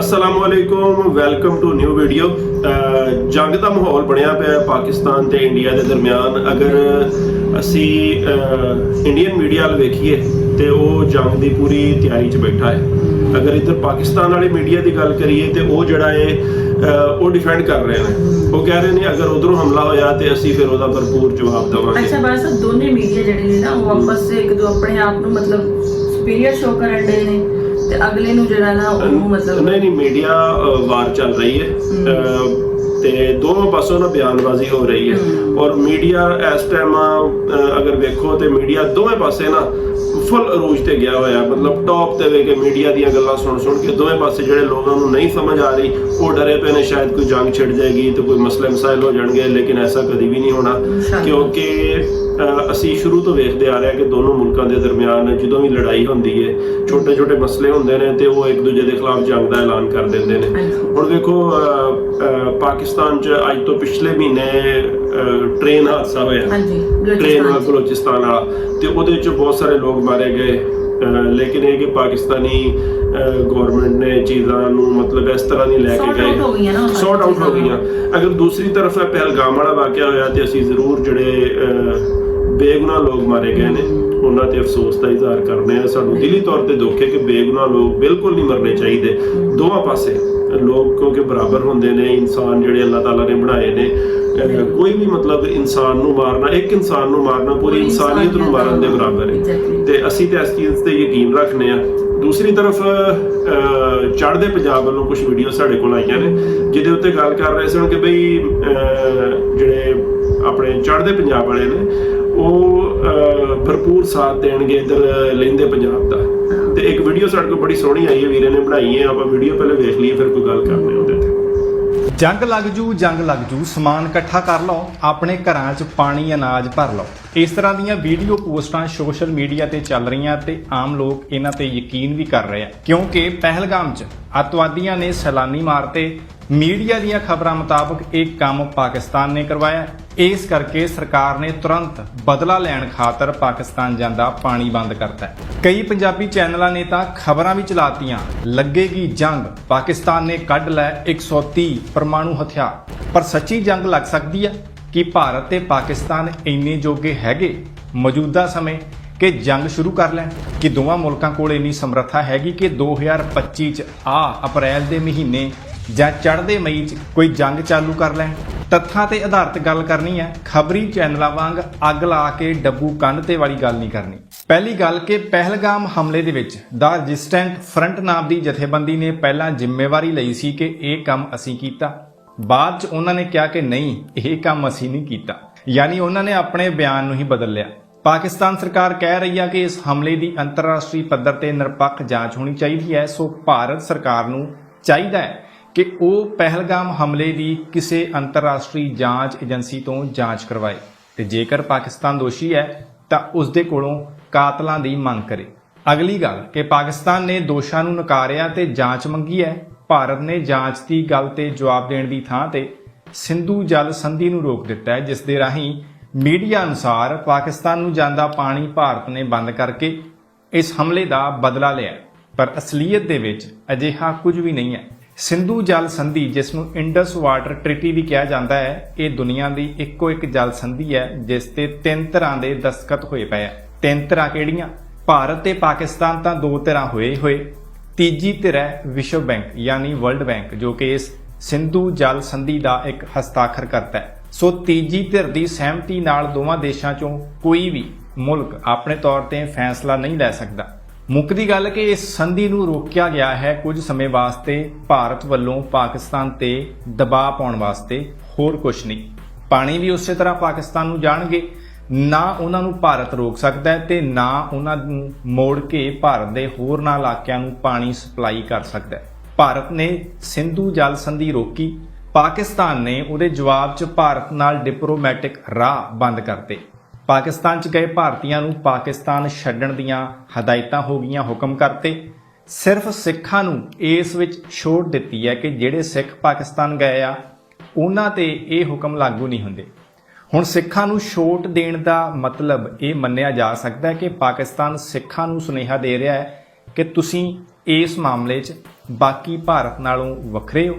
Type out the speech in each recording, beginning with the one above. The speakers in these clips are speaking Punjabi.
ਅਸਲਾਮ ਵਾਲੇਕੁਮ ਵੈਲਕਮ ਟੂ ਨਿਊ ਵੀਡੀਓ ਜੰਗ ਦਾ ਮਾਹੌਲ ਬਣਿਆ ਪਿਆ ਹੈ ਪਾਕਿਸਤਾਨ ਤੇ ਇੰਡੀਆ ਦੇ ਦਰਮਿਆਨ। ਅਗਰ ਅਸੀਂ ਇੰਡੀਅਨ ਮੀਡੀਆ ਵੱਲ ਵੇਖੀਏ, ਤੇ ਉਹ ਜੰਗ ਦੀ ਪੂਰੀ ਤਿਆਰੀ 'ਚ ਬੈਠਾ ਹੈ। ਅਗਰ ਇੱਧਰ ਪਾਕਿਸਤਾਨ ਵਾਲੇ ਮੀਡੀਆ ਦੀ ਗੱਲ ਕਰੀਏ, ਤੇ ਉਹ ਜਿਹੜਾ ਹੈ ਉਹ ਡਿਫੈਂਡ ਕਰ ਰਹੇ ਨੇ। ਉਹ ਕਹਿ ਰਹੇ ਨੇ, ਅਗਰ ਉਧਰੋਂ ਹਮਲਾ ਹੋਇਆ, ਤੇ ਅਸੀਂ ਫਿਰ ਉਹਦਾ ਭਰਪੂਰ ਜਵਾਬ ਦੇਵਾਂਗੇ। ਅੱਛਾ, ਬਸ ਦੋਨੇ ਮੀਡੀਆ ਜਿਹੜੇ ਨੇ ਨਾ, ਉਹ ਆਪਸ ਵਿੱਚ ਇੱਕ ਦੋ ਆਪਣੇ ਆਪ ਨੂੰ ਮਤਲਬ ਸੁਪੀਰੀਅਰ ਸ਼ੋ ਕਰਨ ਦੇ ਨੇ। ਤੇ ਅਗਲੇ ਨੂੰ ਜਿਹੜਾ ਨਾ ਉਹ ਮਤਲਬ ਨਹੀਂ ਨਹੀਂ ਮੀਡੀਆ ਵਾਰ ਚੱਲ ਰਹੀ ਹੈ। ਤੇ ਦੋਨੋਂ ਪਾਸੋਂ ਨਾ ਬਿਆਨਬਾਜ਼ੀ ਹੋ ਰਹੀ ਹੈ। ਔਰ ਮੀਡੀਆ ਇਸ ਟਾਈਮ ਅਗਰ ਵੇਖੋ ਤੇ ਮੀਡੀਆ ਦੋਵੇਂ ਪਾਸੇ ਨਾ ਫੁੱਲ ਅਰੂਜ ਤੇ ਗਿਆ ਹੋਇਆ। ਮਤਲਬ ਟੌਪ ਤੇ ਵੇ ਕੇ ਮੀਡੀਆ ਦੀਆਂ ਗੱਲਾਂ ਸੁਣ ਸੁਣ ਕੇ ਦੋਵੇਂ ਪਾਸੇ ਜਿਹੜੇ ਲੋਕਾਂ ਨੂੰ ਨਹੀਂ ਸਮਝ ਆ ਰਹੀ ਉਹ ਡਰੇ ਪਏ ਨੇ ਸ਼ਾਇਦ ਕੋਈ ਜੰਗ ਛਿੜ ਜਾਏਗੀ ਤੇ ਕੋਈ ਮਸਲੇ ਮਸਾਇਲ ਹੋ ਜਾਣਗੇ ਲੇਕਿਨ ਐਸਾ ਕਦੀ ਵੀ ਨਹੀਂ ਹੋਣਾ। ਕਿਉਂਕਿ ਅਸੀਂ ਸ਼ੁਰੂ ਤੋਂ ਵੇਖਦੇ ਆ ਰਹੇ ਹਾਂ ਕਿ ਦੋਨੋਂ ਮੁਲਕਾਂ ਦੇ ਦਰਮਿਆਨ ਜਦੋਂ ਵੀ ਲੜਾਈ ਹੁੰਦੀ ਹੈ ਛੋਟੇ ਛੋਟੇ ਮਸਲੇ ਹੁੰਦੇ ਨੇ ਤੇ ਉਹ ਇੱਕ ਦੂਜੇ ਦੇ ਖਿਲਾਫ ਜੰਗ ਦਾ ਐਲਾਨ ਕਰ ਦਿੰਦੇ ਨੇ। ਹੁਣ ਵੇਖੋ ਪਾਕਿਸਤਾਨ 'ਚ ਅੱਜ ਤੋਂ ਪਿਛਲੇ ਮਹੀਨੇ ਟ੍ਰੇਨ ਹਾਦਸਾ ਹੋਇਆ। ਹਾਂਜੀ ਟ੍ਰੇਨ ਬਲੋਚਿਸਤਾਨ ਵਾਲਾ। ਤੇ ਉਹਦੇ 'ਚ ਬਹੁਤ ਸਾਰੇ ਲੋਕ ਮਾਰੇ ਗਏ। ਲੇਕਿਨ ਇਹ ਕਿ ਪਾਕਿਸਤਾਨੀ ਗਵਰਨਮੈਂਟ ਨੇ ਚੀਜ਼ਾਂ ਨੂੰ ਮਤਲਬ ਇਸ ਤਰ੍ਹਾਂ ਨਹੀਂ ਲੈ ਕੇ ਗਏ। ਹੋ ਸੌਟ ਆਊਟ ਹੋ। ਗਈਆਂ। ਅਗਰ ਦੂਸਰੀ ਤਰਫ ਇਹ ਪਹਿਲਗਾਮ ਵਾਲਾ ਵਾਕਿਆ ਹੋਇਆ ਤੇ ਅਸੀਂ ਜ਼ਰੂਰ ਜਿਹੜੇ ਬੇਗੁਨਾਹ ਲੋਕ ਮਾਰੇ ਗਏ ਨੇ। ਉਹਨਾਂ ਤੇ ਅਫਸੋਸ ਦਾ ਇਜ਼ਹਾਰ ਕਰਨੇ ਆ। ਸਾਨੂੰ ਦਿਲੀ ਤੌਰ ਤੇ ਦੁੱਖ ਹੈ ਕਿ ਬੇਗੁਨਾਹ ਲੋਕ ਬਿਲਕੁਲ ਨਹੀਂ ਮਰਨੇ ਚਾਹੀਦੇ। ਦੋਵਾਂ ਪਾਸੇ ਲੋਕ ਕਿਉਂਕਿ ਬਰਾਬਰ ਹੁੰਦੇ ਨੇ ਇਨਸਾਨ ਜਿਹੜੇ ਅੱਲਾਹ ਤਾਲਾ ਨੇ ਬਣਾਏ ਨੇ ਕੋਈ ਵੀ ਮਤਲਬ ਇਨਸਾਨ ਨੂੰ ਮਾਰਨਾ ਇੱਕ ਇਨਸਾਨ ਨੂੰ ਮਾਰਨਾ ਪੂਰੀ ਇਨਸਾਨੀਅਤ ਨੂੰ ਮਾਰਨ ਦੇ ਬਰਾਬਰ ਹੈ. ਤੇ ਅਸੀਂ ਤੇ ਇਸ ਚੀਜ਼ ਤੇ ਯਕੀਨ ਰੱਖਨੇ ਆ ਦੂਸਰੀ ਤਰਫ ਚੜ੍ਹਦੇ ਪੰਜਾਬ ਵੱਲੋਂ ਕੁਝ ਵੀਡੀਓ ਸਾਡੇ ਕੋਲ ਆਈਆਂ ਨੇ ਜਿਹਦੇ ਉੱਤੇ ਗੱਲ ਕਰ ਰਹੇ ਸਨ ਕਿ ਬਈ ਜਿਹੜੇ ਆਪਣੇ ਚੜ੍ਹਦੇ ਪੰਜਾਬ ਵਾਲੇ ਨੇ ਉਹ ਭਰਪੂਰ ਸਾਥ ਦੇਣਗੇ ਇਧਰ ਲੈਂਦੇ ਪੰਜਾਬ ਦਾ। ਤੇ ਇੱਕ ਵੀਡੀਓ ਸਾਡੇ ਕੋਲ ਬੜੀ ਸੋਹਣੀ ਆਈ ਹੈ, ਵੀਰੇ ਨੇ ਬਣਾਈ ਹੈ, ਆਪਾਂ ਵੀਡੀਓ ਪਹਿਲੇ ਵੇਖ ਲਈਏ, ਫਿਰ ਕੋਈ ਗੱਲ ਕਰਨੇ ਉਹਦੇ ਤੇ। ਜੰਗ ਲੱਗ ਜੂ, ਜੰਗ ਲੱਗ ਜੂ, ਸਮਾਨ ਇਕੱਠਾ ਕਰ ਲਓ, ਆਪਣੇ ਘਰਾਂ 'ਚ ਪਾਣੀ, ਅਨਾਜ ਭਰ ਲਓ। ਇਸ ਤਰ੍ਹਾਂ ਦੀਆਂ ਵੀਡੀਓ ਪੋਸਟਾਂ ਸੋਸ਼ਲ ਮੀਡੀਆ ਤੇ ਚੱਲ ਰਹੀਆਂ ਤੇ ਆਮ ਲੋਕ ਇਹਨਾਂ ਤੇ ਯਕੀਨ ਵੀ ਕਰ ਰਹੇ ਆ। ਕਿਉਂਕਿ ਪਹਿਲਗਾਮ 'ਚ ਅੱਤਵਾਦੀਆਂ ਨੇ ਸੈਲਾਨੀ ਮਾਰਤੇ ਮੀਡੀਆ ਦੀਆਂ ਖਬਰਾਂ ਮੁਤਾਬਕ ਇਹ ਕੰਮ ਪਾਕਿਸਤਾਨ ਨੇ ਕਰਵਾਇਆ। ਇਸ ਕਰਕੇ ਸਰਕਾਰ ਨੇ ਤੁਰੰਤ ਬਦਲਾ ਲੈਣ ਖਾਤਰ ਪਾਕਿਸਤਾਨ ਜਾਂਦਾ ਪਾਣੀ ਬੰਦ ਕਰਤਾ ਕਈ ਪੰਜਾਬੀ ਚੈਨਲਾਂ ਨੇ ਤਾਂ ਖਬਰਾਂ ਵੀ ਚਲਾਤੀਆਂ। ਲੱਗੇਗੀ ਜੰਗ। ਪਾਕਿਸਤਾਨ ਨੇ ਕੱਢ ਲੈ 130 ਪਰਮਾਣੂ ਹਥਿਆਰ। ਪਰ ਸੱਚੀ ਜੰਗ ਲੱਗ ਸਕਦੀ ਹੈ ਕਿ ਭਾਰਤ ਤੇ ਪਾਕਿਸਤਾਨ ਇੰਨੇ ਜੋਗੇ ਹੈਗੇ? ਮੌਜੂਦਾ ਸਮੇਂ ਕਿ ਜੰਗ ਸ਼ੁਰੂ ਕਰ ਲੈਣ? ਕਿ ਦੋਵਾਂ ਮੁਲਕਾਂ ਕੋਲ ਇੰਨੀ ਸਮਰੱਥਾ ਹੈਗੀ ਕਿ 2025 ਚ ਆ ਅਪ੍ਰੈਲ ਦੇ ਮਹੀਨੇ ਜਾਂ ਚੜ੍ਹਦੇ ਮਈ ਚ ਕੋਈ ਜੰਗ ਚਾਲੂ ਕਰ ਲੈਣ ਤੱਥਾਂ ਤੇ ਆਧਾਰਿਤ ਗੱਲ ਕਰਨੀ ਹੈ। ਖਬਰੀ ਚੈਨਲਾਂ ਵਾਂਗ ਅੱਗ ਲਾ ਕੇ ਡੱਬੂ ਕੰਨ ਤੇ ਵਾਲੀ ਗੱਲ ਨਹੀਂ ਕਰਨੀ। ਪਹਿਲੀ ਗੱਲ ਕਿ ਪਹਿਲਗਾਮ ਹਮਲੇ ਦੇ ਵਿੱਚ ਦਾ ਰੈਜ਼ਿਸਟੈਂਟ ਫਰੰਟ ਨਾਮ ਦੀ ਜਥੇਬੰਦੀ ਨੇ ਪਹਿਲਾਂ ਜ਼ਿੰਮੇਵਾਰੀ ਲਈ ਸੀ ਕਿ ਇਹ ਕੰਮ ਅਸੀਂ ਕੀਤਾ। ਬਾਅਦ ਚ ਉਹਨਾਂ ਨੇ ਕਿਹਾ ਕਿ ਨਹੀਂ, ਇਹ ਕੰਮ ਅਸੀਂ ਨਹੀਂ ਕੀਤਾ। ਯਾਨੀ ਉਹਨਾਂ ਨੇ ਆਪਣੇ ਬਿਆਨ ਨੂੰ ਹੀ ਬਦਲ ਲਿਆ। ਪਾਕਿਸਤਾਨ ਸਰਕਾਰ ਕਹਿ ਰਹੀ ਹੈ ਕਿ ਇਸ ਹਮਲੇ ਦੀ ਅੰਤਰਰਾਸ਼ਟਰੀ ਪੱਧਰ ਤੇ ਨਿਰਪੱਖ ਜਾਂਚ ਹੋਣੀ ਚਾਹੀਦੀ ਹੈ। ਸੋ ਭਾਰਤ ਸਰਕਾਰ ਨੂੰ ਚਾਹੀਦਾ ਹੈ ਕਿ ਉਹ ਪਹਿਲਗਾਮ ਹਮਲੇ ਦੀ ਕਿਸੇ ਅੰਤਰਰਾਸ਼ਟਰੀ ਜਾਂਚ ਏਜੰਸੀ ਤੋਂ ਜਾਂਚ ਕਰਵਾਏ। ਤੇ ਜੇਕਰ ਪਾਕਿਸਤਾਨ ਦੋਸ਼ੀ ਹੈ, ਤਾਂ ਉਸ ਦੇ ਕੋਲੋਂ ਕਾਤਲਾਂ ਦੀ ਮੰਗ ਕਰੇ। ਅਗਲੀ ਗੱਲ, ਕਿ ਪਾਕਿਸਤਾਨ ਨੇ ਦੋਸ਼ਾਂ ਨੂੰ ਨਕਾਰਿਆ ਤੇ ਜਾਂਚ ਮੰਗੀ ਹੈ। ਭਾਰਤ ਨੇ ਜਾਂਚ ਦੀ ਗੱਲ ਤੇ ਜਵਾਬ ਦੇਣ ਦੀ ਥਾਂ ਤੇ ਸਿੰਧੂ ਜਲ ਸੰਧੀ ਨੂੰ ਰੋਕ ਦਿੱਤਾ ਹੈ, ਜਿਸ ਦੇ ਰਾਹੀਂ ਮੀਡੀਆ ਅਨੁਸਾਰ ਪਾਕਿਸਤਾਨ ਨੂੰ ਜਾਂਦਾ ਪਾਣੀ ਭਾਰਤ ਨੇ ਬੰਦ ਕਰਕੇ ਇਸ ਹਮਲੇ ਦਾ ਬਦਲਾ ਲਿਆ ਪਰ ਅਸਲੀਅਤ ਦੇ ਵਿੱਚ ਅਜਿਹਾ ਕੁਝ ਵੀ ਨਹੀਂ ਹੈ। ਸਿੰਧੂ ਜਲ ਸੰਧੀ, ਜਿਸ ਨੂੰ ਇੰਡਸ ਵਾਟਰ ਟ੍ਰੀਟੀ ਵੀ ਕਿਹਾ ਜਾਂਦਾ ਹੈ, ਇਹ ਦੁਨੀਆ ਦੀ ਇੱਕੋ ਇੱਕ ਜਲ ਸੰਧੀ ਹੈ, ਜਿਸ ਤੇ ਤਿੰਨ ਤਰ੍ਹਾਂ ਦੇ ਦਸਤਖਤ ਹੋਏ ਪਏ ਆ। ਤਿੰਨ ਤਰ੍ਹਾਂ ਕਿਹੜੀਆਂ? ਭਾਰਤ ਤੇ ਪਾਕਿਸਤਾਨ ਤਾਂ ਦੋ ਤਰ੍ਹਾਂ ਹੋਏ ਹੋਏ। ਤੀਜੀ ਧਿਰ ਹੈ ਵਿਸ਼ਵ ਬੈਂਕ, ਯਾਨੀ ਵਰਲਡ ਬੈਂਕ, ਜੋ ਕਿ ਇਸ ਸਿੰਧੂ ਜਲ ਸੰਧੀ ਦਾ ਇੱਕ ਹਸਤਾਖਰ ਕਰਤਾ ਹੈ। ਸੋ ਤੀਜੀ ਧਿਰ ਦੀ ਸਹਿਮਤੀ ਨਾਲ ਦੋਵਾਂ ਦੇਸ਼ਾਂ ਚੋਂ ਕੋਈ ਵੀ ਮੁਲਕ ਆਪਣੇ ਤੌਰ ਤੇ ਫੈਸਲਾ ਨਹੀਂ ਲੈ ਸਕਦਾ। ਮੁੱਕਦੀ ਗੱਲ ਕਿ ਇਸ ਸੰਧੀ ਨੂੰ ਰੋਕਿਆ ਗਿਆ ਹੈ ਕੁਝ ਸਮੇਂ ਵਾਸਤੇ ਭਾਰਤ ਵੱਲੋਂ ਪਾਕਿਸਤਾਨ ਤੇ ਦਬਾਅ ਪਾਉਣ ਵਾਸਤੇ, ਹੋਰ ਕੁਝ ਨਹੀਂ। ਪਾਣੀ ਵੀ ਉਸੇ ਤਰ੍ਹਾਂ ਪਾਕਿਸਤਾਨ ਨੂੰ ਜਾਣਗੇ। ਨਾ ਉਹਨਾਂ ਨੂੰ ਭਾਰਤ ਰੋਕ ਸਕਦਾ ਹੈ ਤੇ ਨਾ ਉਹਨਾਂ ਨੂੰ ਮੋੜ ਕੇ ਭਾਰਤ ਦੇ ਹੋਰਨਾਂ ਇਲਾਕਿਆਂ ਨੂੰ ਪਾਣੀ ਸਪਲਾਈ ਕਰ ਸਕਦਾ ਹੈ। ਭਾਰਤ ਨੇ ਸਿੰਧੂ ਜਲ ਸੰਧੀ ਰੋਕੀ। ਪਾਕਿਸਤਾਨ ਨੇ ਉਹਦੇ ਜਵਾਬ 'ਚ ਭਾਰਤ ਨਾਲ ਡਿਪਲੋਮੈਟਿਕ ਰਾਹ ਬੰਦ ਕਰਤੇ ਪਾਕਿਸਤਾਨ 'ਚ ਗਏ ਭਾਰਤੀਆਂ ਨੂੰ ਪਾਕਿਸਤਾਨ ਛੱਡਣ ਦੀਆਂ ਹਦਾਇਤਾਂ ਹੋ ਗਈਆਂ ਹੁਕਮ ਕਰਤੇ। ਸਿਰਫ ਸਿੱਖਾਂ ਨੂੰ ਇਸ ਵਿੱਚ ਛੋਟ ਦਿੱਤੀ ਹੈ ਕਿ ਜਿਹੜੇ ਸਿੱਖ ਪਾਕਿਸਤਾਨ ਗਏ ਆ, ਉਹਨਾਂ ਤੇ ਇਹ ਹੁਕਮ ਲਾਗੂ ਨਹੀਂ ਹੁੰਦੇ। ਹੁਣ ਸਿੱਖਾਂ ਨੂੰ ਛੋਟ ਦੇਣ ਦਾ ਮਤਲਬ ਇਹ ਮੰਨਿਆ ਜਾ ਸਕਦਾ ਹੈ ਕਿ ਪਾਕਿਸਤਾਨ ਸਿੱਖਾਂ ਨੂੰ ਸੁਨੇਹਾ ਦੇ ਰਿਹਾ ਹੈ ਕਿ ਤੁਸੀਂ ਇਸ ਮਾਮਲੇ 'ਚ ਬਾਕੀ ਭਾਰਤ ਨਾਲੋਂ ਵੱਖਰੇ ਹੋ।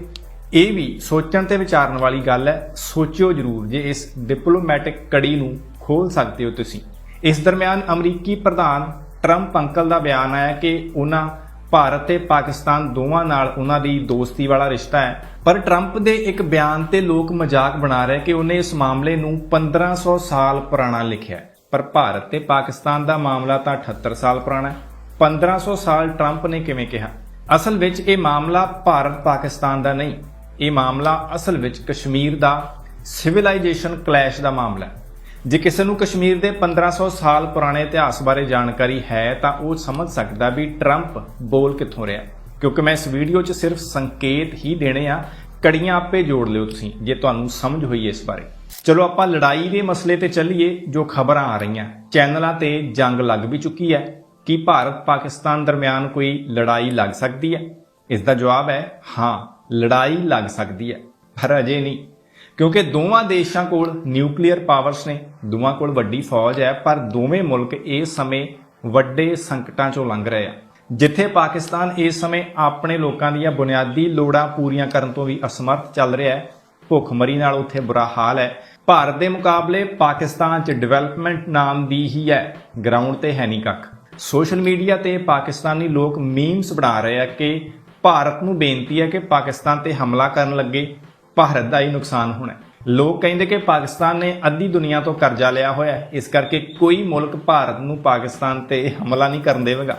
ਇਹ ਵੀ ਸੋਚਣ ਤੇ ਵਿਚਾਰਨ ਵਾਲੀ ਗੱਲ ਹੈ। ਸੋਚਿਓ ਜ਼ਰੂਰ ਜੇ ਇਸ ਡਿਪਲੋਮੈਟਿਕ ਕੜੀ ਨੂੰ ਖੋਲ ਸਕਦੇ ਹੋ ਤੁਸੀਂ। ਇਸ ਦਰਮਿਆਨ ਅਮਰੀਕੀ ਪ੍ਰਧਾਨ ਟਰੰਪ ਅੰਕਲ ਦਾ ਬਿਆਨ ਆਇਆ ਕਿ ਉਹਨਾਂ ਭਾਰਤ ਤੇ ਪਾਕਿਸਤਾਨ ਦੋਵਾਂ ਨਾਲ ਉਹਨਾਂ ਦੀ ਦੋਸਤੀ ਵਾਲਾ ਰਿਸ਼ਤਾ ਹੈ। ਪਰ ਟਰੰਪ ਦੇ ਇੱਕ ਬਿਆਨ ਤੇ ਲੋਕ ਮਜ਼ਾਕ ਬਣਾ ਰਹੇ ਕਿ ਉਹਨੇ ਇਸ ਮਾਮਲੇ ਨੂੰ 1500 ਸਾਲ ਪੁਰਾਣਾ ਲਿਖਿਆ ਪਰ ਭਾਰਤ ਤੇ ਪਾਕਿਸਤਾਨ ਦਾ ਮਾਮਲਾ ਤਾਂ 78 ਸਾਲ ਪੁਰਾਣਾ ਹੈ। 1500 ਸਾਲ ਟਰੰਪ ਨੇ ਕਿਵੇਂ ਕਿਹਾ? ਅਸਲ ਵਿੱਚ ਇਹ ਮਾਮਲਾ ਭਾਰਤ ਪਾਕਿਸਤਾਨ ਦਾ ਨਹੀਂ, ਇਹ ਮਾਮਲਾ ਅਸਲ ਵਿੱਚ ਕਸ਼ਮੀਰ ਦਾ ਸਿਵਲਾਈਜੇਸ਼ਨ ਕਲੈਸ਼ ਦਾ ਮਾਮਲਾ ਹੈ। ਜੇ ਕਿਸੇ ਨੂੰ ਕਸ਼ਮੀਰ ਦੇ 1500 ਸਾਲ ਪੁਰਾਣੇ ਇਤਿਹਾਸ ਬਾਰੇ ਜਾਣਕਾਰੀ ਹੈ, ਤਾਂ ਉਹ ਸਮਝ ਸਕਦਾ ਵੀ ਟਰੰਪ ਬੋਲ ਕਿੱਥੋਂ ਰਿਹਾ। ਕਿਉਂਕਿ ਮੈਂ ਇਸ ਵੀਡੀਓ 'ਚ ਸਿਰਫ ਸੰਕੇਤ ਹੀ ਦੇਣੇ ਆ, ਕੜੀਆਂ ਆਪੇ ਜੋੜ ਲਿਓ ਤੁਸੀਂ, ਜੇ ਤੁਹਾਨੂੰ ਸਮਝ ਹੋਈ ਇਸ ਬਾਰੇ। ਚਲੋ ਆਪਾਂ ਲੜਾਈ ਦੇ ਮਸਲੇ ਤੇ ਚੱਲੀਏ, ਜੋ ਖਬਰਾਂ ਆ ਰਹੀਆਂ। ਚੈਨਲਾਂ ਤੇ ਜੰਗ ਲੱਗ ਵੀ ਚੁੱਕੀ ਹੈ। ਕੀ ਭਾਰਤ ਪਾਕਿਸਤਾਨ ਦਰਮਿਆਨ ਕੋਈ ਲੜਾਈ ਲੱਗ ਸਕਦੀ ਹੈ? ਇਸ ਦਾ ਜਵਾਬ ਹੈ, ਹਾਂ, ਲੜਾਈ ਲੱਗ ਸਕਦੀ ਹੈ। ਪਰ ਅਜੇ ਨਹੀਂ। ਕਿਉਂਕਿ ਦੋਵਾਂ ਦੇਸ਼ਾਂ ਕੋਲ ਨਿਊਕਲੀਅਰ ਪਾਵਰਸ ਨੇ, ਦੋਵਾਂ ਕੋਲ ਵੱਡੀ ਫੌਜ ਹੈ, ਪਰ ਦੋਵੇਂ ਮੁਲਕ ਇਸ ਸਮੇਂ ਵੱਡੇ ਸੰਕਟਾਂ ਚੋਂ ਲੰਘ ਰਹੇ ਆ। ਜਿੱਥੇ ਪਾਕਿਸਤਾਨ ਇਸ ਸਮੇਂ ਆਪਣੇ ਲੋਕਾਂ ਦੀਆਂ ਬੁਨਿਆਦੀ ਲੋੜਾਂ ਪੂਰੀਆਂ ਕਰਨ ਤੋਂ ਵੀ ਅਸਮਰਥ ਚੱਲ ਰਿਹਾ ਹੈ, ਭੁੱਖਮਰੀ ਨਾਲ ਉੱਥੇ ਬੁਰਾ ਹਾਲ ਹੈ। ਭਾਰਤ ਦੇ ਮੁਕਾਬਲੇ ਪਾਕਿਸਤਾਨ 'ਚ ਡਿਵੈਲਪਮੈਂਟ ਨਾਮ ਦੀ ਹੀ ਹੈ, ਗਰਾਊਂਡ ਤੇ ਹੈ ਨਹੀਂ ਕੱਖ। ਸੋਸ਼ਲ ਮੀਡੀਆ ਤੇ ਪਾਕਿਸਤਾਨੀ ਲੋਕ ਮੀਮਸ ਬਣਾ ਰਹੇ ਆ ਕਿ ਭਾਰਤ ਨੂੰ ਬੇਨਤੀ ਹੈ ਕਿ ਪਾਕਿਸਤਾਨ ਤੇ ਹਮਲਾ ਕਰਨ ਲੱਗੇ। ਭਾਰਤ ਦਾ ਹੀ ਨੁਕਸਾਨ ਹੋਣਾ ਲੋਕ ਕਹਿੰਦੇ ਕਿ ਪਾਕਿਸਤਾਨ ਨੇ ਅੱਧੀ ਦੁਨੀਆ ਤੋਂ ਕਰਜ਼ਾ ਲਿਆ ਹੋਇਆ ਹੈ। ਇਸ ਕਰਕੇ ਕੋਈ ਮੁਲਕ ਭਾਰਤ ਨੂੰ ਪਾਕਿਸਤਾਨ ਤੇ ਹਮਲਾ ਨਹੀਂ ਕਰਨ ਦੇਵੇਗਾ।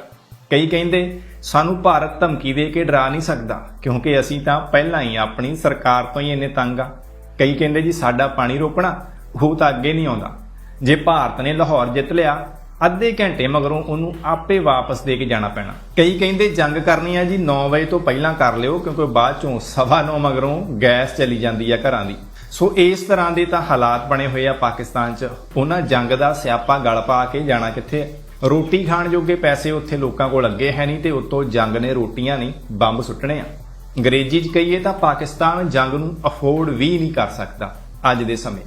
ਕਈ ਕਹਿੰਦੇ, ਸਾਨੂੰ ਭਾਰਤ ਧਮਕੀ ਦੇ ਕੇ ਡਰਾ ਨਹੀਂ ਸਕਦਾ, ਕਿਉਂਕਿ ਅਸੀਂ ਤਾਂ ਪਹਿਲਾਂ ਹੀ ਆਪਣੀ ਸਰਕਾਰ ਤੋਂ ਹੀ ਇੰਨੇ ਤੰਗ ਆ। ਕਈ ਕਹਿੰਦੇ, ਜੀ, ਸਾਡਾ ਪਾਣੀ ਰੋਕਣਾ, ਉਹ ਤਾਂ ਅੱਗੇ ਨਹੀਂ ਆਉਂਦਾ। ਜੇ ਭਾਰਤ ਨੇ ਲਾਹੌਰ ਜਿੱਤ ਲਿਆ ਅੱਧੇ ਘੰਟੇ ਮਗਰੋਂ ਉਹਨੂੰ ਆਪੇ ਵਾਪਸ ਦੇ ਕੇ ਜਾਣਾ ਪੈਣਾ। ਕਈ ਕਹਿੰਦੇ ਜੰਗ ਕਰਨੀ ਆ ਜੀ 9 ਵਜੇ ਤੋਂ ਪਹਿਲਾਂ ਕਰ ਲਿਓ, ਕਿਉਂਕਿ ਬਾਅਦ ਚੋਂ ਸਵਾ ਨੌ ਮਗਰੋਂ ਗੈਸ ਚਲੀ ਜਾਂਦੀ ਆ ਘਰਾਂ ਦੀ। ਸੋ ਇਸ ਤਰ੍ਹਾਂ ਦੇ ਤਾਂ ਹਾਲਾਤ ਬਣੇ ਹੋਏ ਆ ਪਾਕਿਸਤਾਨ 'ਚ। ਉਹਨਾਂ ਜੰਗ ਦਾ ਸਿਆਪਾ ਗਲ ਪਾ ਕੇ ਜਾਣਾ ਕਿੱਥੇ? ਹੈ ਰੋਟੀ ਖਾਣ ਜੋਗੇ ਪੈਸੇ ਉੱਥੇ ਲੋਕਾਂ ਕੋਲ ਅੱਗੇ ਹੈ ਨਹੀਂ ਤੇ ਉਤੋਂ ਜੰਗ ਨੇ ਰੋਟੀਆਂ ਨਹੀਂ, ਬੰਬ ਸੁੱਟਣੇ ਆ। ਅੰਗਰੇਜ਼ੀ 'ਚ ਕਹੀਏ ਤਾਂ ਪਾਕਿਸਤਾਨ ਜੰਗ ਨੂੰ ਅਫੋਰਡ ਵੀ ਨਹੀਂ ਕਰ ਸਕਦਾ ਅੱਜ ਦੇ ਸਮੇਂ।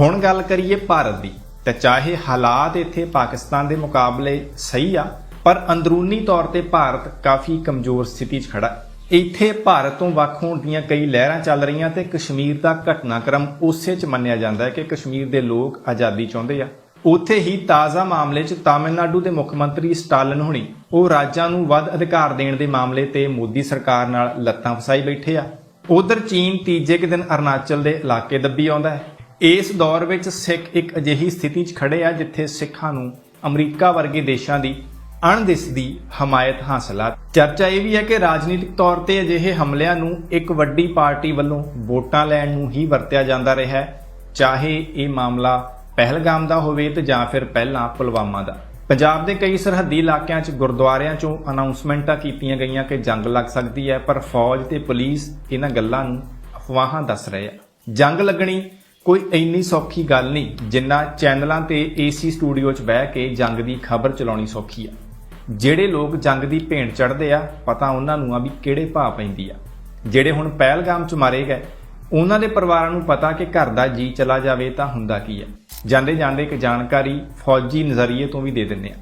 ਹੁਣ ਗੱਲ ਕਰੀਏ ਭਾਰਤ ਦੀ। ਤਾਂ ਚਾਹੇ ਹਾਲਾਤ ਇੱਥੇ ਪਾਕਿਸਤਾਨ ਦੇ ਮੁਕਾਬਲੇ ਸਹੀ ਆ, ਪਰ ਅੰਦਰੂਨੀ ਤੌਰ ਤੇ ਭਾਰਤ ਕਾਫੀ ਕਮਜ਼ੋਰ ਸਥਿਤੀ 'ਚ ਖੜਾ ਹੈ। ਇੱਥੇ ਭਾਰਤ ਤੋਂ ਵੱਖ ਹੋਣ ਦੀਆਂ ਕਈ ਲਹਿਰਾਂ ਚੱਲ ਰਹੀਆਂ ਤੇ ਕਸ਼ਮੀਰ ਦਾ ਘਟਨਾਕ੍ਰਮ ਉਸੇ 'ਚ ਮੰਨਿਆ ਜਾਂਦਾ ਹੈ ਕਿ ਕਸ਼ਮੀਰ ਦੇ ਲੋਕ ਆਜ਼ਾਦੀ ਚਾਹੁੰਦੇ ਆ। ਉੱਥੇ ਹੀ ਤਾਜ਼ਾ ਮਾਮਲੇ 'ਚ ਤਾਮਿਲਨਾਡੂ ਦੇ ਮੁੱਖ ਮੰਤਰੀ ਸਟਾਲਿਨ ਹੋਣੀ, ਉਹ ਰਾਜਾਂ ਨੂੰ ਵੱਧ ਅਧਿਕਾਰ ਦੇਣ ਦੇ ਮਾਮਲੇ ਤੇ ਮੋਦੀ ਸਰਕਾਰ ਨਾਲ ਲੱਤਾਂ ਫਸਾਈ ਬੈਠੇ ਆ। ਉਧਰ ਚੀਨ ਤੀਜੇ ਕੁ ਦਿਨ ਅਰੁਣਾਚਲ ਦੇ ਇਲਾਕੇ ਦੱਬੀ ਆਉਂਦਾ ਹੈ। ਇਸ ਦੌਰ ਵਿੱਚ ਸਿੱਖ ਇੱਕ ਅਜਿਹੀ ਸਥਿਤੀ 'ਚ ਖੜੇ ਆ ਜਿੱਥੇ ਸਿੱਖਾਂ ਨੂੰ ਅਮਰੀਕਾ ਵਰਗੇ ਦੇਸ਼ਾਂ ਦੀ ਅਣਦਿਸਦੀ ਹਮਾਇਤ ਹਾਸਲ ਆ। ਚਰਚਾ ਇਹ ਵੀ ਹੈ ਕਿ ਰਾਜਨੀਤਿਕ ਤੌਰ ਤੇ ਅਜਿਹੇ ਹਮਲਿਆਂ ਨੂੰ ਇੱਕ ਵੱਡੀ ਪਾਰਟੀ ਵੱਲੋਂ ਵੋਟਾਂ ਲੈਣ ਨੂੰ ਹੀ ਵਰਤਿਆ ਜਾਂਦਾ ਰਿਹਾ ਹੈ। ਚਾਹੇ ਇਹ ਮਾਮਲਾ ਪਹਿਲਗਾਮ ਦਾ ਹੋਵੇ ਤੇ ਜਾਂ ਫਿਰ ਪਹਿਲਾਂ ਪੁਲਵਾਮਾ ਦਾ। ਪੰਜਾਬ ਦੇ ਕਈ ਸਰਹੱਦੀ ਇਲਾਕਿਆਂ 'ਚ ਗੁਰਦੁਆਰਿਆਂ 'ਚੋਂ ਅਨਾਉਂਸਮੈਂਟਾਂ ਕੀਤੀਆਂ ਗਈਆਂ ਕਿ ਜੰਗ ਲੱਗ ਸਕਦੀ ਹੈ, ਪਰ ਫੌਜ ਤੇ ਪੁਲਿਸ ਇਹਨਾਂ ਗੱਲਾਂ ਨੂੰ ਅਫਵਾਹਾਂ ਦੱਸ ਰਹੇ ਆ। ਜੰਗ ਲੱਗਣੀ ਕੋਈ ਇੰਨੀ ਸੌਖੀ ਗੱਲ ਨਹੀਂ ਜਿੰਨਾ ਚੈਨਲਾਂ ਤੇ ਏਸੀ ਸਟੂਡੀਓ 'ਚ ਬਹਿ ਕੇ ਜੰਗ ਦੀ ਖਬਰ ਚਲਾਉਣੀ ਸੌਖੀ ਆ। ਜਿਹੜੇ ਲੋਕ ਜੰਗ ਦੀ ਭੇਂਟ ਚੜ੍ਹਦੇ ਆ, ਪਤਾ ਉਹਨਾਂ ਨੂੰ ਆ ਵੀ ਕਿਹੜੇ ਭਾਅ ਪੈਂਦੀ ਆ। ਜਿਹੜੇ ਹੁਣ ਪਹਿਲਗਾਮ 'ਚ ਮਾਰੇ ਗਏ, ਉਹਨਾਂ ਦੇ ਪਰਿਵਾਰਾਂ ਨੂੰ ਪਤਾ ਕਿ ਘਰ ਦਾ ਜੀ ਚਲਾ ਜਾਵੇ ਤਾਂ ਹੁੰਦਾ ਕੀ ਆ। ਜਾਂਦੇ ਜਾਂਦੇ ਇੱਕ ਜਾਣਕਾਰੀ ਫੌਜੀ ਨਜ਼ਰੀਏ ਤੋਂ ਵੀ ਦੇ ਦਿੰਦੇ ਆ।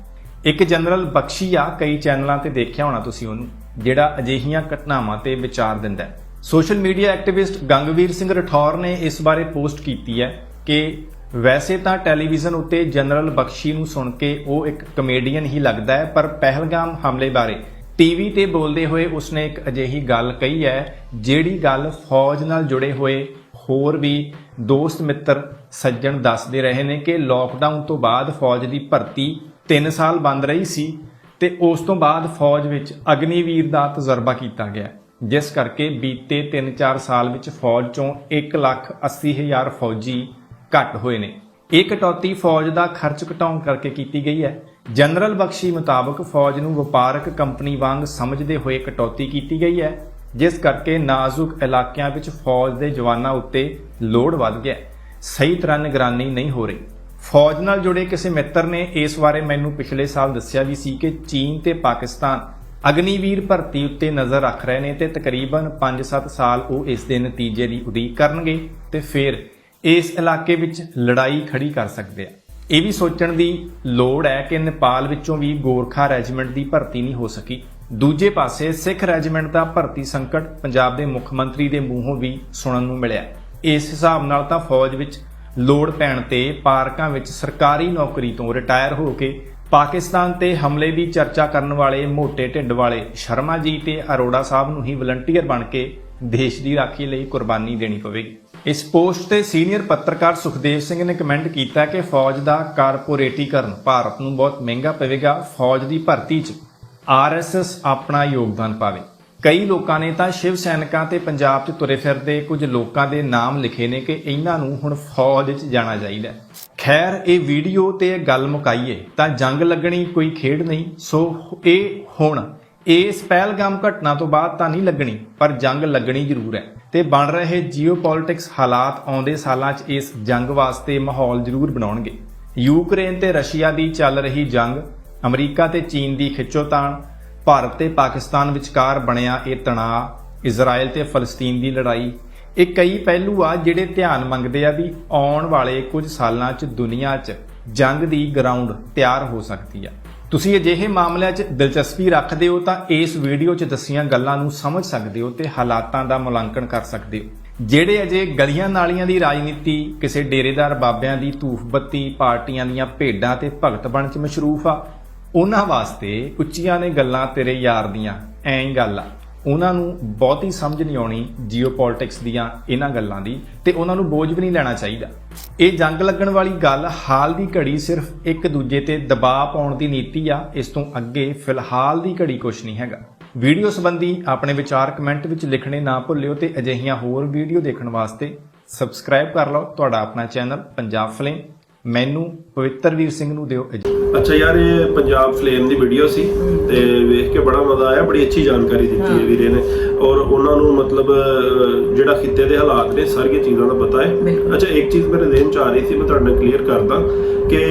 ਇੱਕ ਜਨਰਲ ਬਖਸ਼ੀ ਆ ਕਈ ਚੈਨਲਾਂ ਤੇ ਦੇਖਿਆ ਹੋਣਾ ਤੁਸੀਂ ਉਹਨੂੰ, ਜਿਹੜਾ ਅਜਿਹੀਆਂ ਘਟਨਾਵਾਂ ਤੇ ਵਿਚਾਰ ਦਿੰਦਾ ਹੈ। Social media activist Gangveer Singh Rathore ਨੇ ਇਸ ਬਾਰੇ ਪੋਸਟ ਕੀਤੀ ਹੈ ਕਿ ਵੈਸੇ ਤਾਂ ਟੈਲੀਵਿਜ਼ਨ ਉੱਤੇ ਜਨਰਲ ਬਖਸ਼ੀ ਨੂੰ ਸੁਣ ਕੇ ਉਹ ਇੱਕ ਕਮੇਡੀਅਨ ਹੀ ਲੱਗਦਾ ਹੈ, ਪਰ ਪਹਿਲਗਾਮ ਹਮਲੇ ਬਾਰੇ ਟੀਵੀ ਤੇ ਬੋਲਦੇ ਹੋਏ ਉਸਨੇ ਇੱਕ ਅਜਿਹੀ ਗੱਲ ਕਹੀ ਹੈ, ਜਿਹੜੀ ਗੱਲ ਫੌਜ ਨਾਲ ਜੁੜੇ ਹੋਏ ਹੋਰ ਵੀ ਦੋਸਤ ਮਿੱਤਰ ਸੱਜਣ ਦੱਸਦੇ ਰਹੇ ਨੇ ਕਿ ਲੋਕਡਾਊਨ ਤੋਂ ਬਾਅਦ ਫੌਜ ਦੀ ਭਰਤੀ 3 ਸਾਲ ਬੰਦ ਰਹੀ ਸੀ ਤੇ ਉਸ ਤੋਂ ਬਾਅਦ ਫੌਜ ਵਿੱਚ ਅਗਨੀਵੀਰ ਦਾ ਤਜਰਬਾ ਕੀਤਾ ਗਿਆ। ਜਿਸ ਕਰਕੇ ਬੀਤੇ 3-4 ਸਾਲ ਵਿੱਚ ਫੌਜ ਚੋਂ 1,80,000 ਫੌਜੀ ਘੱਟ ਹੋਏ ਨੇ। ਇਹ ਕਟੌਤੀ ਫੌਜ ਦਾ ਖਰਚ ਘਟਾਉਣ ਕਰਕੇ ਕੀਤੀ ਗਈ ਹੈ। ਜਨਰਲ ਬਖਸ਼ੀ ਮੁਤਾਬਕ ਫੌਜ ਨੂੰ ਵਪਾਰਕ ਕੰਪਨੀ ਵਾਂਗ ਸਮਝਦੇ ਹੋਏ ਕਟੌਤੀ ਕੀਤੀ ਗਈ ਹੈ ਜਿਸ ਕਰਕੇ ਨਾਜ਼ੁਕ ਇਲਾਕਿਆਂ ਵਿੱਚ ਫੌਜ ਦੇ ਜਵਾਨਾਂ ਉੱਤੇ ਲੋਡ ਵੱਧ ਗਿਆ ਸਹੀ ਤਰ੍ਹਾਂ ਨਿਗਰਾਨੀ ਨਹੀਂ ਹੋ ਰਹੀ। ਫੌਜ ਨਾਲ ਜੁੜੇ ਕਿਸੇ ਮਿੱਤਰ ਨੇ ਇਸ ਬਾਰੇ ਮੈਨੂੰ ਪਿਛਲੇ ਸਾਲ ਦੱਸਿਆ ਵੀ ਸੀ ਕਿ ਚੀਨ ਤੇ ਪਾਕਿਸਤਾਨ ਅਗਨੀਵੀਰ ਭਰਤੀ ਉੱਤੇ ਨਜ਼ਰ ਰੱਖ ਰਹੇ ਨੇ ਤੇ ਤਕਰੀਬਨ 5-7 ਸਾਲ ਉਹ ਇਸ ਦੇ ਨਤੀਜੇ ਦੀ ਉਡੀਕ ਕਰਨਗੇ ਤੇ ਫਿਰ ਇਸ ਇਲਾਕੇ ਵਿੱਚ ਲੜਾਈ ਖੜੀ ਕਰ ਸਕਦੇ ਆ। ਇਹ ਵੀ ਸੋਚਣ ਦੀ ਲੋੜ ਹੈ ਕਿ ਨੇਪਾਲ ਵਿੱਚੋਂ ਵੀ ਗੋਰਖਾ ਰੈਜੀਮੈਂਟ ਦੀ ਭਰਤੀ ਨਹੀਂ ਹੋ ਸਕੀ। ਦੂਜੇ ਪਾਸੇ ਸਿੱਖ ਰੈਜੀਮੈਂਟ ਦਾ ਭਰਤੀ ਸੰਕਟ ਪੰਜਾਬ ਦੇ ਮੁੱਖ ਮੰਤਰੀ ਦੇ ਮੂੰਹੋਂ ਵੀ ਸੁਣਨ ਨੂੰ ਮਿਲਿਆ। ਇਸ ਹਿਸਾਬ ਨਾਲ ਤਾਂ ਫੌਜ ਵਿੱਚ ਲੋੜ ਪੈਣ ਤੇ ਪਾਰਕਾਂ ਵਿੱਚ ਸਰਕਾਰੀ ਨੌਕਰੀ ਤੋਂ ਰਿਟਾਇਰ ਹੋ ਕੇ ਪਾਕਿਸਤਾਨ ਤੇ ਹਮਲੇ ਦੀ ਚਰਚਾ ਕਰਨ ਵਾਲੇ ਮੋਟੇ ਢਿੱਡ ਵਾਲੇ ਸ਼ਰਮਾ ਜੀ ਤੇ ਅਰੋੜਾ ਸਾਹਿਬ ਨੂੰ ਹੀ ਵਲੰਟੀਅਰ ਬਣ ਕੇ ਦੇਸ਼ ਦੀ ਰਾਖੀ ਲਈ ਕੁਰਬਾਨੀ ਦੇਣੀ ਪਵੇਗੀ ਇਸ ਪੋਸਟ ਤੇ ਸੀਨੀਅਰ ਪੱਤਰਕਾਰ ਸੁਖਦੇਵ ਸਿੰਘ ਨੇ ਕਮੈਂਟ ਕੀਤਾ ਕਿ ਫੌਜ ਦਾ ਕਾਰਪੋਰੇਟੀਕਰਨ ਭਾਰਤ ਨੂੰ ਬਹੁਤ ਮਹਿੰਗਾ ਪਵੇਗਾ, ਫੌਜ ਦੀ ਭਰਤੀ 'ਚ ਆਰਐਸਐਸ ਆਪਣਾ ਯੋਗਦਾਨ ਪਾਵੇ ਕਈ ਲੋਕਾਂ ਨੇ ਤਾਂ ਸ਼ਿਵ ਸੈਨਿਕਾਂ ਤੇ ਪੰਜਾਬ 'ਚ ਤੁਰੇ ਫਿਰਦੇ ਕੁਝ ਲੋਕਾਂ ਦੇ ਨਾਮ ਲਿਖੇ ਨੇ ਕਿ ਇਹਨਾਂ ਨੂੰ ਹੁਣ ਫੌਜ 'ਚ ਜਾਣਾ ਚਾਹੀਦਾ ਹੈ। ਖੈਰ, ਇਹ ਵੀਡੀਓ ਤੇ ਇਹ ਗੱਲ ਮੁਕਾਈਏ, ਤਾਂ ਜੰਗ ਲੱਗਣੀ ਕੋਈ ਖੇਡ ਨਹੀਂ। ਸੋ, ਇਹ ਹੁਣ ਇਸ ਪਹਿਲਗਾਮ ਘਟਨਾ ਤੋਂ ਬਾਅਦ ਤਾਂ ਨਹੀਂ ਲੱਗਣੀ, ਪਰ ਜੰਗ ਲੱਗਣੀ ਜ਼ਰੂਰ ਹੈ। ਤੇ ਬਣ ਰਹੇ ਜੀਓਪੋਲਿਟਿਕਸ ਹਾਲਾਤ ਆਉਂਦੇ ਸਾਲਾਂ 'ਚ ਇਸ ਜੰਗ ਵਾਸਤੇ ਮਾਹੌਲ ਜ਼ਰੂਰ ਬਣਾਉਣਗੇ। ਯੂਕਰੇਨ ਤੇ ਰਸ਼ੀਆ ਦੀ ਚੱਲ ਰਹੀ ਜੰਗ, ਅਮਰੀਕਾ ਤੇ ਚੀਨ ਦੀ ਖਿੱਚੋਤਾਣ, ਭਾਰਤ ਤੇ ਪਾਕਿਸਤਾਨ ਵਿਚਕਾਰ ਬਣਿਆ ਇਹ ਤਣਾਅ ਇਜ਼ਰਾਈਲ ਤੇ ਫਲਸਤੀਨ ਦੀ ਲੜਾਈ ਇਹ ਕਈ ਪਹਿਲੂ ਆ ਜਿਹੜੇ ਧਿਆਨ ਮੰਗਦੇ ਆ ਵੀ ਆਉਣ ਵਾਲੇ ਕੁਝ ਸਾਲਾਂ 'ਚ ਦੁਨੀਆ 'ਚ ਜੰਗ ਦੀ ਗਰਾਊਂਡ ਤਿਆਰ ਹੋ ਸਕਦੀ ਆ। ਤੁਸੀਂ ਅਜਿਹੇ ਮਾਮਲਿਆਂ 'ਚ ਦਿਲਚਸਪੀ ਰੱਖਦੇ ਹੋ ਤਾਂ ਇਸ ਵੀਡੀਓ 'ਚ ਦੱਸੀਆਂ ਗੱਲਾਂ ਨੂੰ ਸਮਝ ਸਕਦੇ ਹੋ ਤੇ ਹਾਲਾਤਾਂ ਦਾ ਮੁਲਾਂਕਣ ਕਰ ਸਕਦੇ ਹੋ। ਜਿਹੜੇ ਅਜੇ ਗਲੀਆਂ ਨਾਲੀਆਂ ਦੀ ਰਾਜਨੀਤੀ, ਕਿਸੇ ਡੇਰੇਦਾਰ ਬਾਬਿਆਂ ਦੀ ਧੂਫ ਬੱਤੀ, ਪਾਰਟੀਆਂ ਦੀਆਂ ਭੇਡਾਂ ਤੇ ਭਗਤ ਬਣ 'ਚ ਮਸ਼ਰੂਫ ਆ, ਉਹਨਾਂ ਵਾਸਤੇ ਉੱਚੀਆਂ ਨੇ ਗੱਲਾਂ ਤੇਰੇ ਯਾਰ ਦੀਆਂ। ਐਂ ਗੱਲ ਆ। ਉਹਨਾਂ ਨੂੰ ਬਹੁਤੀ ਸਮਝ ਨਹੀਂ ਆਉਣੀ ਜੀਓਪੋਲਿਟਿਕਸ ਦੀਆਂ ਇਹਨਾਂ ਗੱਲਾਂ ਦੀ ਤੇ ਉਹਨਾਂ ਨੂੰ ਬੋਝ ਵੀ ਨਹੀਂ ਲੈਣਾ ਚਾਹੀਦਾ। ਇਹ ਜੰਗ ਲੱਗਣ ਵਾਲੀ ਗੱਲ ਹਾਲ ਦੀ ਘੜੀ ਸਿਰਫ ਇੱਕ ਦੂਜੇ ਤੇ ਦਬਾਅ ਪਾਉਣ ਦੀ ਨੀਤੀ ਆ, ਇਸ ਤੋਂ ਅੱਗੇ ਫਿਲਹਾਲ ਦੀ ਘੜੀ ਕੁਝ ਨਹੀਂ ਹੈਗਾ। ਵੀਡੀਓ ਸੰਬੰਧੀ ਆਪਣੇ ਵਿਚਾਰ ਕਮੈਂਟ ਵਿੱਚ ਲਿਖਣੇ ਨਾ ਭੁੱਲਿਓ ਤੇ ਅਜਿਹੀਆਂ ਹੋਰ ਵੀਡੀਓ ਦੇਖਣ ਵਾਸਤੇ ਸਬਸਕ੍ਰਾਈਬ ਕਰ ਲਓ। ਤੁਹਾਡਾ ਆਪਣਾ ਚੈਨਲ ਪੰਜਾਬ ਫਲੇਮ ਮੈਨੂੰ ਪਵਿੱਤਰਵੀਰ ਸਿੰਘ ਨੂੰ ਦਿਓ ਅੱਛਾ ਯਾਰ ਇਹ ਪੰਜਾਬ ਫਲੇਮ ਦੀ ਵੀਡੀਓ ਸੀ ਤੇ ਵੇਖ ਕੇ ਬੜਾ ਮਜ਼ਾ ਆਇਆ ਬੜੀ ਅੱਛੀ ਜਾਣਕਾਰੀ ਦਿੱਤੀ ਹੈ। ਵੀਰੇ ਨੇ। ਔਰ ਉਹਨਾਂ ਨੂੰ ਮਤਲਬ ਜਿਹੜਾ ਖਿੱਤੇ ਦੇ ਹਾਲਾਤ ਨੇ ਸਾਰੀਆਂ ਚੀਜ਼ਾਂ ਦਾ ਪਤਾ ਹੈ। ਅੱਛਾ ਇੱਕ ਚੀਜ਼ ਮੇਰੇ ਜ਼ਿਹਨ ਚ ਆ ਰਹੀ ਸੀ ਮੈਂ ਤੁਹਾਡੇ ਨਾਲ ਕਲੀਅਰ ਕਰਦਾ ਕਿ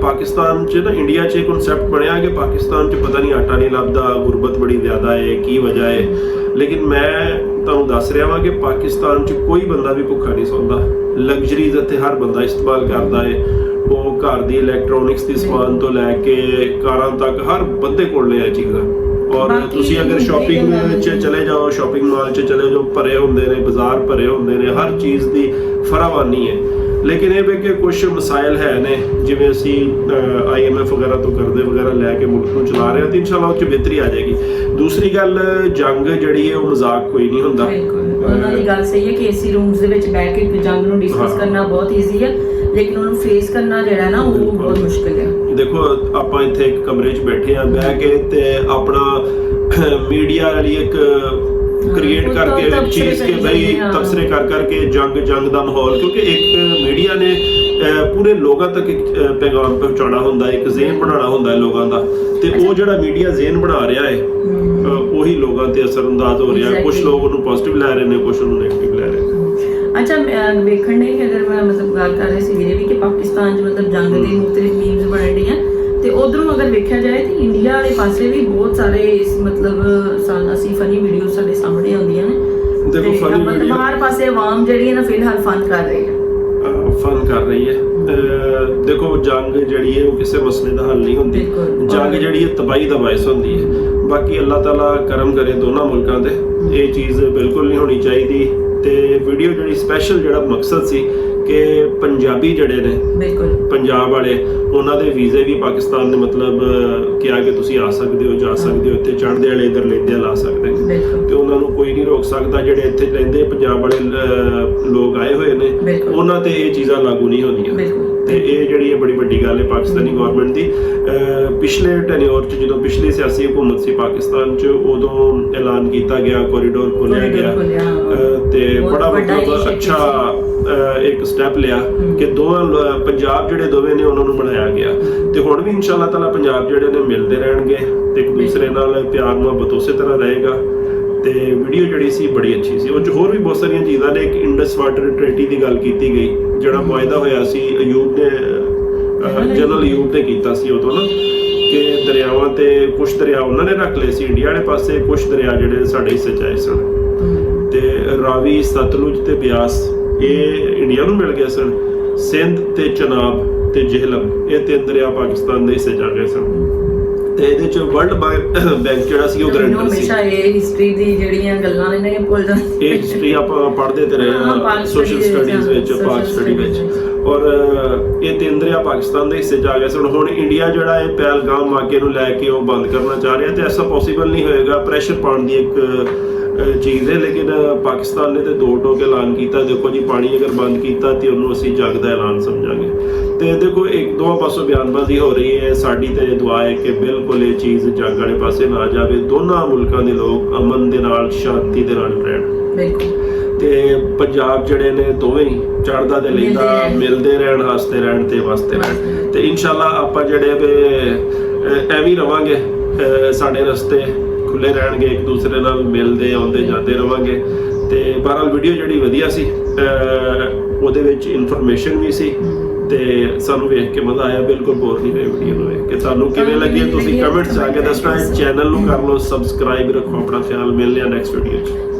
ਪਾਕਿਸਤਾਨ 'ਚ ਨਾ ਇੰਡੀਆ 'ਚ ਇਹ ਕਨਸੈਪਟ ਬਣਿਆ ਕਿ ਪਾਕਿਸਤਾਨ 'ਚ ਪਤਾ ਨਹੀਂ ਆਟਾ ਨਹੀਂ ਲੱਭਦਾ ਗੁਰਬਤ ਬੜੀ ਜ਼ਿਆਦਾ ਹੈ ਕੀ ਵਜ੍ਹਾ ਹੈ। ਲੇਕਿਨ ਮੈਂ ਤੁਹਾਨੂੰ ਦੱਸ ਰਿਹਾ ਵਾਂ ਕਿ ਪਾਕਿਸਤਾਨ 'ਚ ਕੋਈ ਬੰਦਾ ਵੀ ਭੁੱਖਾ ਨਹੀਂ ਸੌਂਦਾ। ਲਗਜ਼ਰੀਜ਼ ਇੱਥੇ ਹਰ ਬੰਦਾ ਇਸਤੇਮਾਲ ਕਰਦਾ ਹੈ ਉਹ ਘਰ ਦੀ ਇਲੈਕਟ੍ਰੋਨਿਕਸ ਦੀ ਸਮਾਨ ਤੋਂ ਲੈ ਕੇ ਕਾਰਾਂ ਤੱਕ ਹਰ ਬੰਦੇ ਕੋਲ ਨੇ ਇਹ ਚੀਜ਼ਾਂ। ਔਰ ਤੁਸੀਂ ਅਗਰ ਸ਼ਾਪਿੰਗ ਵਿੱਚ ਚਲੇ ਜਾਓ ਸ਼ਾਪਿੰਗ ਮਾਲ 'ਚ ਚਲੇ ਜਾਓ ਭਰੇ ਹੁੰਦੇ ਨੇ ਬਾਜ਼ਾਰ ਭਰੇ ਹੁੰਦੇ ਨੇ ਹਰ ਚੀਜ਼ ਦੀ ਫਰਾਵਾਨੀ ਹੈ ਲੇਕਿਨ ਇਹ ਵੀ ਕਿ ਕੁਝ ਮਸਾਇਲ ਹੈ ਨੇ ਜਿਵੇਂ ਅਸੀਂ ਆਈਐਮਐਫ ਵਗੈਰਾ ਤੋਂ ਕਰਦੇ ਵਗੈਰਾ ਲੈ ਕੇ ਮੁਲਕ ਨੂੰ ਚਲਾ ਰਹੇ ਹਾਂ ਤੇ ਇਨਸ਼ਾਅੱਲਾ ਉਹ 'ਚ ਬਿਹਤਰੀ ਆ ਜਾਏਗੀ ਦੂਸਰੀ ਗੱਲ ਜੰਗ ਜਿਹੜੀ ਹੈ ਉਹ ਮਜ਼ਾਕ ਕੋਈ ਨਹੀਂ ਹੁੰਦਾ ਉਹਨਾਂ ਦੀ ਗੱਲ ਸਹੀ ਹੈ ਕਿ ਏਸੀ ਰੂਮਸ ਦੇ ਵਿੱਚ ਬੈਠ ਕੇ ਜੰਗ ਨੂੰ ਡਿਸਕਸ। ਕਰਨਾ ਬਹੁਤ ਈਜ਼ੀ ਹੈ ਲੇਕਿਨ ਉਹਨੂੰ ਫੇਸ ਕਰਨਾ ਜਿਹੜਾ ਨਾ ਉਹ। ਬਹੁਤ ਮੁਸ਼ਕਿਲ ਹੈ ਦੇਖੋ ਆਪਾਂ ਇੱਥੇ ਇੱਕ ਕਮਰੇ 'ਚ ਬੈਠੇ ਆ ਬਹਿ ਕੇ ਤੇ ਆਪਣਾ ਮੀਡੀਆ ਵਾਲੀ ਇੱਕ ਕ੍ਰੀਏਟ ਕਰਕੇ ਚੀਜ਼ ਕੇ ਬਈ। ਤਬਸਰੇ ਕਰ ਕਰਕੇ ਜੰਗ ਜੰਗ ਦਾ ਮਾਹੌਲ ਕਿਉਂਕਿ ਇੱਕ ਮੀਡੀਆ ਨੇ ਪੂਰੇ ਲੋਕਾਂ ਤੱਕ ਇੱਕ ਪੈਗਾਮ ਪਹੁੰਚਾਉਣਾ ਹੁੰਦਾ ਇੱਕ ਜ਼ੇਨ ਬਣਾਉਣਾ ਹੁੰਦਾ ਹੈ ਲੋਕਾਂ ਦਾ। ਤੇ ਉਹ ਜਿਹੜਾ ਮੀਡੀਆ ਜ਼ੇਨ ਬਣਾ ਰਿਹਾ ਹੈ ਉਹੀ ਲੋਕਾਂ ਤੇ ਅਸਰ ਅੰਦਾਜ਼ ਹੋ ਰਿਹਾ ਹੈ। ਕੁਝ. ਲੋਕ ਉਹਨੂੰ ਪੋਜ਼ਿਟਿਵ ਲੈ ਰਹੇ ਨੇ ਕੁਝ ਉਹਨੂੰ ਨੈਗੇਟਿਵ ਲੈ ਰਹੇ ਨੇ। ਅੱਛਾ ਵੇਖਣ ਨਹੀਂ ਕਿ ਅਗਰ ਮੈਂ ਮਤਲਬ ਗੱਲ ਕਰ ਰਹੀ ਸੀ ਵੀਰੇ ਵੀ ਕਿ ਪਾਕਿਸਤਾਨ 'ਚ ਮਤਲਬ ਜੰਗ ਦੇ ਮੁਖਤਲਿਫ ਮੀਮਸ ਬਣ ਰਹੀਆਂ ਤੇ ਉਧਰੋਂ ਅਗਰ ਵੇਖਿਆ ਜਾਏ ਤੇ ਇੰਡੀਆ ਵਾਲੇ ਪਾਸੇ ਵੀ ਬਹੁਤ ਸਾਰੇ ਇਸ ਮਤਲਬ ਸਾਨੂੰ ਅਸੀਂ ਫਨੀ ਵੀਡੀਓ ਸਾਡੇ ਸਾਹਮਣੇ ਆਉਂਦੀਆਂ ਨੇ। ਦੇਖੋ, ਆਪਾਂ video- ਬਾਹਰ ਪਾਸੇ ਆਵਾਮ ਜਿਹੜੀ ਹੈ ਨਾ ਫਿਲਹਾਲ ਫਨ ਕਰ ਰਹੀ ਹੈ। ਫਨ ਕਰ ਰਹੀ ਹੈ। ਦੇਖੋ ਜੰਗ ਜਿਹੜੀ ਹੈ ਉਹ ਕਿਸੇ ਮਸਲੇ ਦਾ ਹੱਲ ਨਹੀਂ ਹੁੰਦੀ। ਜੰਗ ਜਿਹੜੀ ਹੈ ਤਬਾਹੀ ਦਾ ਬਾਇਸ ਹੁੰਦੀ ਹੈ। ਬਾਕੀ ਅੱਲਾਹ ਤਾਲਾ ਕਰਮ ਕਰੇ ਦੋਨਾਂ ਮੁਲਕਾਂ ਤੇ। ਇਹ ਚੀਜ਼ ਬਿਲਕੁਲ ਨਹੀਂ ਹੋਣੀ ਚਾਹੀਦੀ। ਤੇ ਵੀਡੀਓ ਜਿਹੜੀ ਸਪੈਸ਼ਲ ਜਿਹੜਾ ਮਕਸਦ ਸੀ ਕਿ ਪੰਜਾਬੀ ਜਿਹੜੇ ਨੇ ਬਿਲਕੁਲ। ਪੰਜਾਬ ਵਾਲੇ ਉਹਨਾਂ ਦੇ ਵੀਜ਼ੇ ਵੀ ਪਾਕਿਸਤਾਨ ਨੇ ਮਤਲਬ ਕਿਹਾ ਕਿ ਤੁਸੀਂ ਆ ਸਕਦੇ ਹੋ ਜਾ ਸਕਦੇ ਹੋ ਇੱਥੇ ਚੜ੍ਹਦੇ ਵਾਲੇ ਇਧਰ ਲੈਂਦੇ ਲਾ ਸਕਦੇ ਤੇ ਉਹਨਾਂ ਨੂੰ ਕੋਈ ਨਹੀਂ ਰੋਕ ਸਕਦਾ ਜਿਹੜੇ ਇੱਥੇ ਰਹਿੰਦੇ ਪੰਜਾਬ ਵਾਲੇ ਲੋਕ ਆਏ ਹੋਏ ਨੇ। ਉਹਨਾਂ ਤੇ ਇਹ ਚੀਜ਼ਾਂ ਲਾਗੂ ਨਹੀਂ ਹੁੰਦੀਆਂ। ਤੇ ਇਹ ਜਿਹੜੀ ਹੈ ਬੜੀ ਵੱਡੀ ਗੱਲ ਹੈ ਪਾਕਿਸਤਾਨੀ ਗਵਰਨਮੈਂਟ ਦੀ ਪਿਛਲੇ ਟੈਨਿਓਰ ਚ ਜਦੋਂ ਪਿਛਲੀ ਸਿਆਸੀ ਹਕੂਮਤ ਸੀ ਪਾਕਿਸਤਾਨ ਚ ਉਦੋਂ ਐਲਾਨ ਕੀਤਾ ਗਿਆ ਕੋਰੀਡੋਰ Corridor ਗਿਆ। ਤੇ ਬੜਾ ਮਤਲਬ ਅੱਛਾ ਇੱਕ ਸਟੈਪ ਲਿਆ ਕਿ ਲ- ਪੰਜਾਬ ਜਿਹੜੇ ਦੋਵੇਂ ਨੇ ਉਹਨਾਂ ਨੂੰ ਬਣਾਇਆ ਗਿਆ। ਤੇ ਹੁਣ ਵੀ ਇਨਸ਼ਾਅੱਲਾ ਤਾਲਾ ਪੰਜਾਬ ਜਿਹੜੇ ਨੇ ਮਿਲਦੇ ਰਹਿਣਗੇ ਤੇ ਇੱਕ ਦੂਸਰੇ ਨਾਲ ਪਿਆਰ ਮੁਹੱਬਤ ਉਸੇ ਤਰ੍ਹਾਂ ਰਹੇਗਾ। ਤੇ ਵੀਡੀਓ ਜਿਹੜੀ ਸੀ ਬੜੀ ਅੱਛੀ ਸੀ। ਉਹ ਚ ਹੋਰ ਵੀ ਬਹੁਤ ਸਾਰੀਆਂ ਚੀਜ਼ਾਂ ਨੇ। ਇੱਕ ਇੰਡਸ ਵਾਟਰ ਟ੍ਰੇਟੀ ਦੀ ਗੱਲ ਕੀਤੀ ਗਈ ਜਿਹੜਾ ਵਾਅਦਾ ਹੋਇਆ ਸੀ ਅਯੂਬ ਨੇ ਜਨਰਲ ਅਯੂਬ ਨੇ। ਕੀਤਾ ਸੀ ਉਦੋਂ ਨਾ ਕਿ ਦਰਿਆਵਾਂ ਤੇ ਕੁਝ ਦਰਿਆ ਉਹਨਾਂ ਨੇ ਰੱਖ ਲਏ ਸੀ। ਇੰਡੀਆ ਵਾਲੇ ਪਾਸੇ ਕੁਝ ਦਰਿਆ ਜਿਹੜੇ ਸਾਡੇ ਹਿੱਸੇ ਚ ਆਏ ਸਨ। ਤੇ ਰਾਵੀ ਸਤਲੁਜ ਤੇ ਬਿਆਸ ਇਹ ਇੰਡੀਆ ਨੂੰ ਮਿਲ ਗਏ ਸਨ। ਸਿੰਧ ਤੇ ਚਨਾਬ ਤੇ ਜਿਹਲਮ ਇਹ ਤਿੰਨ ਦਰਿਆ ਪਾਕਿਸਤਾਨ ਦੇ ਹਿੱਸੇ ਜਾ ਗਏ ਸਨ। ਤੇ ਇਹਦੇ ਚ ਵਰਲਡ ਬੈਂਕ ਜਿਹੜਾ ਸੀ ਉਹ ਗਰੰਟਰ ਸੀ ਹਮੇਸ਼ਾ ਇਹ ਹਿਸਟਰੀ ਦੀ ਜਿਹੜੀਆਂ ਗੱਲਾਂ ਨੇ ਨਾ ਭੁੱਲ ਜਾਂਦੀ ਇਹ ਹਿਸਟਰੀ ਆਪਾਂ ਪੜ੍ਹਦੇ ਤੇ ਰਹੇ ਹਾਂ, ਸੋਸ਼ਲ ਸਟੱਡੀਜ਼ ਵਿੱਚ ਪਾਕ ਸਟੱਡੀ ਵਿੱਚ। ਔਰ ਇਹ ਤਿੰਨ ਦਰਿਆ ਪਾਕਿਸਤਾਨ ਦੇ ਹਿੱਸੇ ਚ ਆ ਗਏ ਸਨ। ਹੁਣ ਇੰਡੀਆ ਜਿਹੜਾ ਇਹ ਪਹਿਲਗਾਮ ਵਾਕੇ ਨੂੰ ਲੈ ਕੇ ਉਹ ਬੰਦ ਕਰਨਾ ਚਾਹ ਰਿਹਾ ਤੇ ਐਸਾ ਪੋਸੀਬਲ ਨਹੀਂ ਹੋਏਗਾ। ਪ੍ਰੈਸ਼ਰ ਪਾਉਣ ਦੀ ਇੱਕ ਚੀਜ਼ ਹੈ ਲੇਕਿਨ ਪਾਕਿਸਤਾਨ ਨੇ ਤੇ ਦੋ ਟੋਕੇ ਐਲਾਨ ਕੀਤਾ। ਦੇਖੋ ਜੀ ਪਾਣੀ ਅਗਰ ਬੰਦ ਕੀਤਾ ਤੇ ਉਹਨੂੰ ਅਸੀਂ ਜੰਗ ਦਾ ਐਲਾਨ ਸਮਝਾਂਗੇ। ਤੇ ਦੇਖੋ ਇੱਕ ਦੋ ਪਾਸੋਂ ਬਿਆਨਬਾਜ਼ੀ ਹੋ ਰਹੀ ਹੈ। ਸਾਡੀ ਤੇ ਦੁਆ ਹੈ ਕਿ ਬਿਲਕੁਲ ਇਹ ਚੀਜ਼ ਜੰਗ ਵਾਲੇ ਪਾਸੇ ਨਾ ਜਾਵੇ। ਦੋਨਾਂ ਮੁਲਕਾਂ ਦੇ ਲੋਕ ਅਮਨ ਦੇ ਨਾਲ ਸ਼ਾਂਤੀ ਦੇ ਨਾਲ ਰਹਿਣ। ਬਿਲਕੁਲ। ਤੇ ਪੰਜਾਬ ਜਿਹੜੇ ਨੇ ਦੋਵੇਂ ਹੀ ਚੜਦਾ ਤੇ ਲੈਂਦਾ ਮਿਲਦੇ ਰਹਿਣ। ਮਿਲਦੇ ਰਹਿਣ ਤੇ ਵਸਦੇ ਰਹਿਣ। ਤੇ ਇਨਸ਼ਾਅੱਲਾ ਆਪਾਂ ਜਿਹੜੇ ਵੇ ਐਵੇਂ ਰਵਾਂਗੇ ਸਾਡੇ ਰਸਤੇ। ਖੁੱਲੇ ਰਹਿਣਗੇ ਇੱਕ ਦੂਸਰੇ ਨਾਲ ਮਿਲਦੇ ਆਉਂਦੇ ਜਾਂਦੇ ਰਵਾਂਗੇ। ਤੇ ਬਹਰਹਾਲ ਵੀਡੀਓ ਜਿਹੜੀ ਵਧੀਆ ਸੀ ਉਹਦੇ ਵਿੱਚ ਇਨਫੋਰਮੇਸ਼ਨ ਵੀ ਸੀ ਤੇ ਸਾਨੂੰ ਵੇਖ ਕੇ ਮਜ਼ਾ ਆਇਆ ਬਿਲਕੁਲ ਬੋਰ ਨਹੀਂ ਹੋਏ ਵੀਡੀਓ ਨੂੰ ਵੇਖ ਕੇ। ਤੁਹਾਨੂੰ ਕਿਵੇਂ ਲੱਗੀ? ਤੁਸੀਂ? ਕਮੈਂਟਸ ਆ ਕੇ ਦੱਸਣਾ ਚੈਨਲ ਨੂੰ ਕਰ ਲਓ ਸਬਸਕ੍ਰਾਈਬ ਰੱਖੋ ਆਪਣਾ ਖਿਆਲ ਮਿਲਦੇ ਆ ਨੈਕਸਟ ਵੀਡੀਓ 'ਚ।